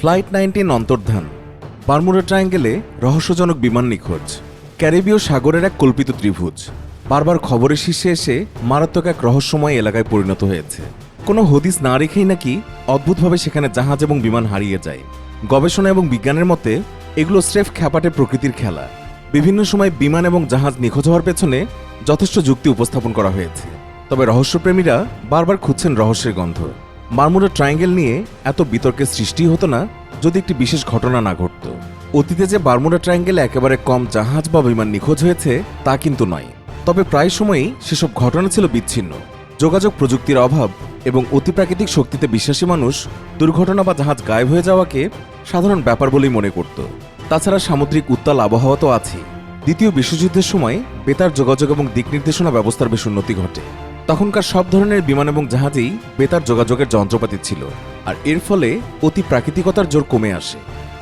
Flight nineteen অন্তর্ধান। Bermuda ট্রায়াঙ্গেলে রহস্যজনক বিমান নিখোঁজ। ক্যারিবীয় সাগরের এক কল্পিত ত্রিভুজ। বারবার খবরের শীর্ষে এসে মারাত্মক এক রহস্যময় এলাকায় পরিণত হয়েছে। কোনো হদিস না রেখেই নাকি অদ্ভুতভাবে সেখানে জাহাজ এবং বিমান হারিয়ে যায়। গবেষণা এবং বিজ্ঞানের মতে, এগুলো স্রেফ খ্যাপাটে প্রকৃতির খেলা। বিভিন্ন সময় বিমান এবং জাহাজ নিখোঁজ হওয়ার পেছনে যথেষ্ট যুক্তি উপস্থাপন করা হয়েছে। তবে রহস্যপ্রেমীরা বারবার খুঁজছেন রহস্যের গন্ধ। মারমুরা ট্রায়াঙ্গেল নিয়ে এত বিতর্কের সৃষ্টি হতো না যদি একটি বিশেষ ঘটনা না ঘটত। অতীতে যে বারমুডা ট্রায়াঙ্গেলে একেবারে কম জাহাজ বা বিমান নিখোঁজ হয়েছে, তা কিন্তু নয়। তবে প্রায় সময়ই সেসব ঘটনা ছিল বিচ্ছিন্ন। যোগাযোগ প্রযুক্তির অভাব এবং অতিপ্রাকৃতিক শক্তিতে বিশ্বাসী মানুষ দুর্ঘটনা বা জাহাজ গায়েব হয়ে যাওয়াকে সাধারণ ব্যাপার বলেই মনে করত। তাছাড়া সামুদ্রিক উত্তাল আবহাওয়া তো আছে দ্বিতীয় বিশ্বযুদ্ধের সময় বেতার যোগাযোগ এবং দিক নির্দেশনা ব্যবস্থার বেশ উন্নতি ঘটে। তখনকার সব ধরনের বিমান এবং জাহাজেই বেতার যোগাযোগের যন্ত্রপাতি ছিল, আর এর ফলে অতি প্রাকৃতিকতার জোর কমে আসে।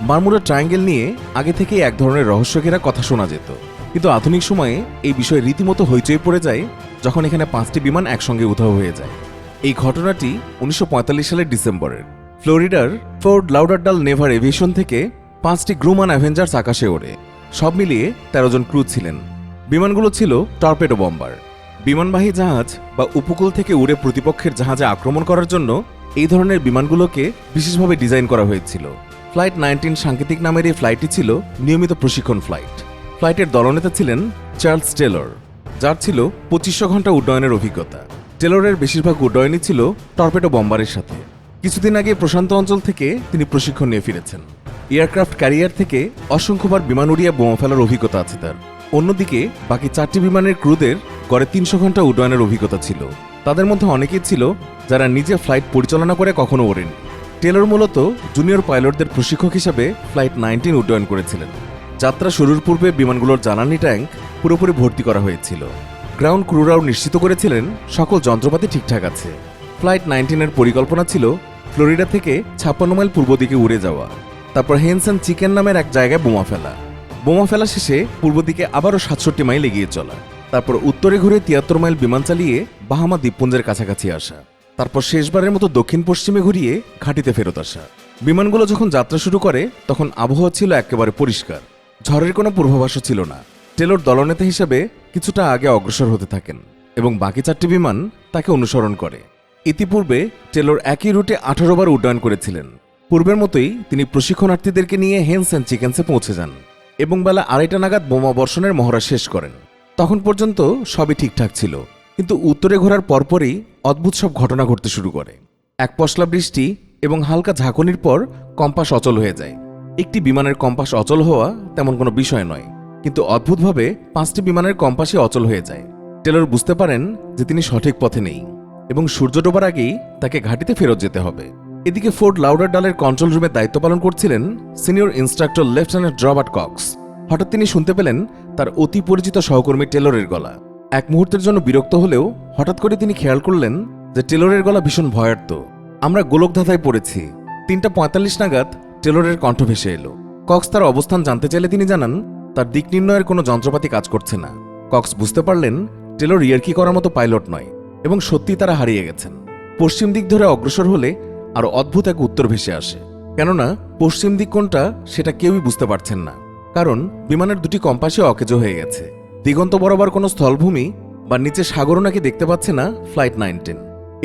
বারমুডা ট্রায়াঙ্গেল নিয়ে আগে থেকেই এক ধরনের রহস্যকেরা কথা শোনা যেত। কিন্তু আধুনিক সময়ে এই বিষয়ে রীতিমতো হইচই পড়ে যায় যখন এখানে পাঁচটি বিমান একসঙ্গে উধাও হয়ে যায়। এই ঘটনাটি উনিশশো পঁয়তাল্লিশ সালের ডিসেম্বরের। ফ্লোরিডার ফোর্ড লাউডারডাল নেভার এভিয়েশন থেকে পাঁচটি গ্রুমান অ্যাভেঞ্জার্স আকাশে ওড়ে। সব মিলিয়ে তেরো জন ক্রু ছিলেন। বিমানগুলো ছিল টর্পেডো বম্বার। বিমানবাহী জাহাজ বা উপকূল থেকে উড়ে প্রতিপক্ষের জাহাজে আক্রমণ করার জন্য এই ধরনের বিমানগুলোকে বিশেষভাবে ডিজাইন করা হয়েছিল। ফ্লাইট নাইনটিন সাংকেতিক নামের এই ফ্লাইটটি ছিল নিয়মিত প্রশিক্ষণ ফ্লাইট। ফ্লাইটের দলনেতা ছিলেন চার্লস টেলর, যার ছিল পঁচিশশো ঘণ্টা উড্ডয়নের অভিজ্ঞতা। টেলরের বেশিরভাগ উড্ডয়নই ছিল টর্পেডো বম্বারের সাথে। কিছুদিন আগে প্রশান্ত অঞ্চল থেকে তিনি প্রশিক্ষণ নিয়ে ফিরেছেন। এয়ারক্রাফট ক্যারিয়ার থেকে অসংখ্যবার বিমান উড়িয়ে বোমা ফেলার অভিজ্ঞতা আছে তার। অন্যদিকে বাকি চারটি বিমানের ক্রুদের গড়ে তিনশো ঘণ্টা উড্ডয়নের অভিজ্ঞতা ছিল। তাদের মধ্যে অনেকেই ছিল যারা নিজে ফ্লাইট পরিচালনা করে কখনো ওড়েন টেলর মূলত জুনিয়র পাইলটদের প্রশিক্ষক হিসাবে ফ্লাইট নাইনটিন উড্ডয়ন করেছিলেন। যাত্রা শুরুর পূর্বে বিমানগুলোর জ্বালানি ট্যাঙ্ক পুরোপুরি ভর্তি করা হয়েছিল। গ্রাউন্ড ক্রুরাও নিশ্চিত করেছিলেন সকল যন্ত্রপাতি ঠিকঠাক আছে। ফ্লাইট নাইনটিনের পরিকল্পনা ছিল ফ্লোরিডা থেকে ছাপ্পান্ন মাইল পূর্ব দিকে উড়ে যাওয়া। তারপর হেনসন চিকেন নামের এক জায়গায় বোমা ফেলা। বোমা ফেলা শেষে পূর্ব দিকে আবারও সাতষট্টি মাইল এগিয়ে চলা। তারপর উত্তরে ঘুরে তিয়াত্তর মাইল বিমান চালিয়ে বাহামা দ্বীপপুঞ্জের কাছাকাছি আসা। তারপর শেষবারের মতো দক্ষিণ পশ্চিমে ঘুরিয়ে ঘাঁটিতে ফেরত আসা। বিমানগুলো যখন যাত্রা শুরু করে, তখন আবহাওয়া ছিল একেবারে পরিষ্কার। ঝড়ের কোনো পূর্বাভাসও ছিল না। টেলর দলনেতা হিসেবে কিছুটা আগে অগ্রসর হতে থাকেন এবং বাকি চারটি বিমান তাকে অনুসরণ করে। ইতিপূর্বে টেলর একই রুটে আঠারো বার উড্ডয়ন করেছিলেন। পূর্বের মতোই তিনি প্রশিক্ষণার্থীদেরকে নিয়ে হেন্স অ্যান্ড চিকেন্সে পৌঁছে যান এবং বেলা আড়াইটা নাগাদ বোমা বর্ষণের মহড়া শেষ করেন। তখন পর্যন্ত সবই ঠিকঠাক ছিল। কিন্তু উত্তরে ঘোরার পরপরই অদ্ভুত সব ঘটনা ঘটতে শুরু করে। এক পশলা বৃষ্টি এবং হালকা ঝাঁকুনির পর কম্পাস অচল হয়ে যায়। একটি বিমানের কম্পাস অচল হওয়া তেমন কোনো বিষয় নয়। কিন্তু অদ্ভুতভাবে পাঁচটি বিমানের কম্পাসই অচল হয়ে যায়। টেলর বুঝতে পারেন যে তিনি সঠিক পথে নেই এবং সূর্য ডোবার আগেই তাকে ঘাটিতে ফেরত যেতে হবে। এদিকে ফোর্ড লাউডার ডালের কন্ট্রোল রুমে দায়িত্ব পালন করছিলেন senior instructor lieutenant Robert Cox. হঠাৎ তিনি শুনতে পেলেন তার অতি পরিচিত সহকর্মী টেলরের গলা। এক মুহূর্তের জন্য বিরক্ত হলেও হঠাৎ করে তিনি খেয়াল করলেন যে টেলরের গলা ভীষণ ভয়ার্ত। আমরা গোলকধাঁধায় পড়েছি। তিনটা পঁয়তাল্লিশ নাগাদ টেলরের কণ্ঠ ভেসে এলো। কক্স তার অবস্থান জানতে চাইলে তিনি জানান, তার দিক নির্ণয়ের কোনো যন্ত্রপাতি কাজ করছে না। কক্স বুঝতে পারলেন, টেলর ইয়ার্কি করার মতো পাইলট নয় এবং সত্যি তারা হারিয়ে গেছেন। পশ্চিম দিক ধরে অগ্রসর হলে আরও অদ্ভুত এক উত্তর ভেসে আসে। কেননা, পশ্চিম দিক কোনটা সেটা কেউই বুঝতে পারছেন না। কারণ বিমানের দুটি কম্পাসে অকেজো হয়ে গেছে। দিগন্ত বরাবর কোনো স্থলভূমি বা নিচে সাগরও নাকি দেখতে পাচ্ছে না ফ্লাইট নাইনটিন।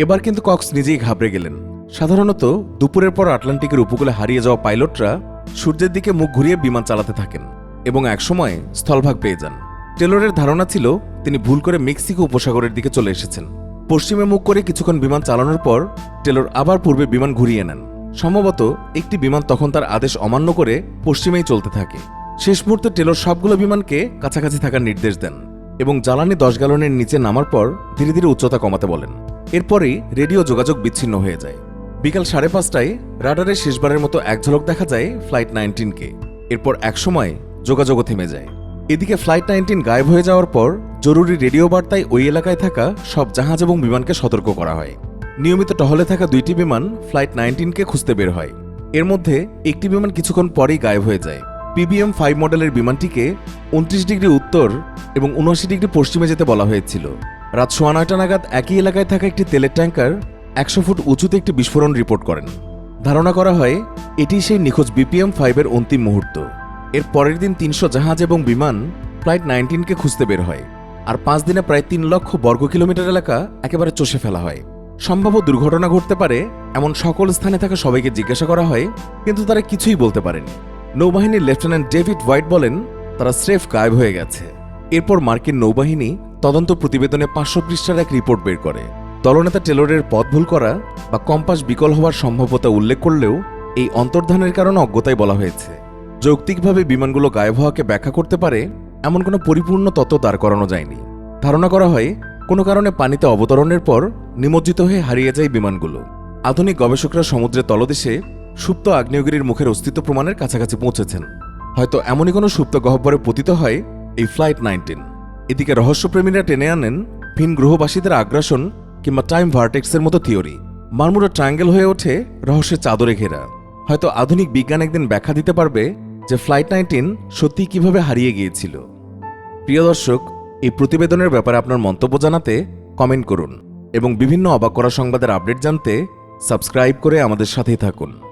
এবার কিন্তু কক্স নিজেই ঘাবড়ে গেলেন। সাধারণত দুপুরের পর আটলান্টিকের উপকূলে হারিয়ে যাওয়া পাইলটরা সূর্যের দিকে মুখ ঘুরিয়ে বিমান চালাতে থাকেন এবং একসময় স্থলভাগ পেয়ে যান। টেলরের ধারণা ছিল তিনি ভুল করে মেক্সিকো উপসাগরের দিকে চলে এসেছেন। পশ্চিমে মুখ করে কিছুক্ষণ বিমান চালানোর পর টেলর আবার পূর্বে বিমান ঘুরিয়ে নেন। সম্ভবত একটি বিমান তখন তার আদেশ অমান্য করে পশ্চিমেই চলতে থাকে। শেষ মুহূর্তে টেলর সবগুলো বিমানকে কাছাকাছি থাকার নির্দেশ দেন এবং জ্বালানি দশ গ্যালনের নিচে নামার পর ধীরে ধীরে উচ্চতা কমাতে বলেন। এরপরেই রেডিও যোগাযোগ বিচ্ছিন্ন হয়ে যায়। বিকাল সাড়ে পাঁচটায় রাডারে শেষবারের মতো এক ঝলক দেখা যায় ফ্লাইট নাইনটিনকে। এরপর একসময় যোগাযোগও থেমে যায়। এদিকে ফ্লাইট নাইনটিন গায়েব হয়ে যাওয়ার পর জরুরি রেডিও বার্তায় ওই এলাকায় থাকা সব জাহাজ এবং বিমানকে সতর্ক করা হয়। নিয়মিত টহলে থাকা দুইটি বিমান ফ্লাইট নাইনটিনকে খুঁজতে বের হয়। এর মধ্যে একটি বিমান কিছুক্ষণ পরেই গায়েব হয়ে যায়। পিবিএম ফাইভ মডেলের বিমানটিকে উনত্রিশ ডিগ্রি উত্তর এবং উনআশি ডিগ্রি পশ্চিমে যেতে বলা হয়েছিল। রাত সোয়া নয়টা নাগাদ একই এলাকায় থাকা একটি তেলের ট্যাঙ্কার একশো ফুট উঁচুতে একটি বিস্ফোরণ রিপোর্ট করেন। ধারণা করা হয়, এটি সেই নিখোঁজ বিপিএম ফাইভের অন্তিম মুহূর্ত। এর পরের দিন তিনশো জাহাজ এবং বিমান ফ্লাইট নাইনটিনকে খুঁজতে বের হয়। আর পাঁচ দিনে প্রায় তিন লক্ষ বর্গ কিলোমিটার এলাকা একেবারে চষে ফেলা হয়। সম্ভাব্য দুর্ঘটনা ঘটতে পারে, এমন সকল স্থানে থাকা সবাইকে জিজ্ঞাসা করা হয়, কিন্তু তারা কিছুই বলতে পারেনি। নৌবাহিনীর লেফটেন্যান্ট ডেভিড হোয়াইট বলেন, তারা স্রেফ গায়েব হয়ে গেছে। এরপর মার্কিন নৌবাহিনী তদন্ত প্রতিবেদনে পাঁচশো পৃষ্ঠার এক রিপোর্ট বের করে। দলনেতা টেলরের পথ ভুল করা বা কম্পাস বিকল হওয়ার সম্ভাব্যতা উল্লেখ করলেও এই অন্তর্ধানের কারণে অজ্ঞতায় বলা হয়েছে। যৌক্তিকভাবে বিমানগুলো গায়েব হওয়াকে ব্যাখ্যা করতে পারে, এমন কোনো পরিপূর্ণ তত্ত্ব দাঁড় করানো যায়নি। ধারণা করা হয়, কোনো কারণে পানিতে অবতরণের পর নিমজ্জিত হয়ে হারিয়ে যায় বিমানগুলো। আধুনিক গবেষকরা সমুদ্রের তলদেশে সুপ্ত আগ্নেয়গিরির মুখের অস্তিত্ব প্রমাণের কাছাকাছি পৌঁছেছেন। হয়তো এমনই কোনো সুপ্ত গহ্বরে পতিত হয় এই ফ্লাইট নাইনটিন। এদিকে রহস্যপ্রেমীরা টেনে আনেন ভিন গ্রহবাসীদের আগ্রাসন কিংবা টাইম ভার্টেক্সের মতো থিওরি। মারমুরা ট্রায়াঙ্গেল হয়ে ওঠে রহস্যের চাদরে ঘেরা। হয়তো আধুনিক বিজ্ঞান একদিন ব্যাখ্যা দিতে পারবে যে ফ্লাইট নাইনটিন সত্যি কীভাবে হারিয়ে গিয়েছিল। প্রিয় দর্শক, এই প্রতিবেদনের ব্যাপারে আপনার মন্তব্য জানাতে কমেন্ট করুন এবং বিভিন্ন অবাক করা সংবাদের আপডেট জানতে সাবস্ক্রাইব করে আমাদের সাথেই থাকুন।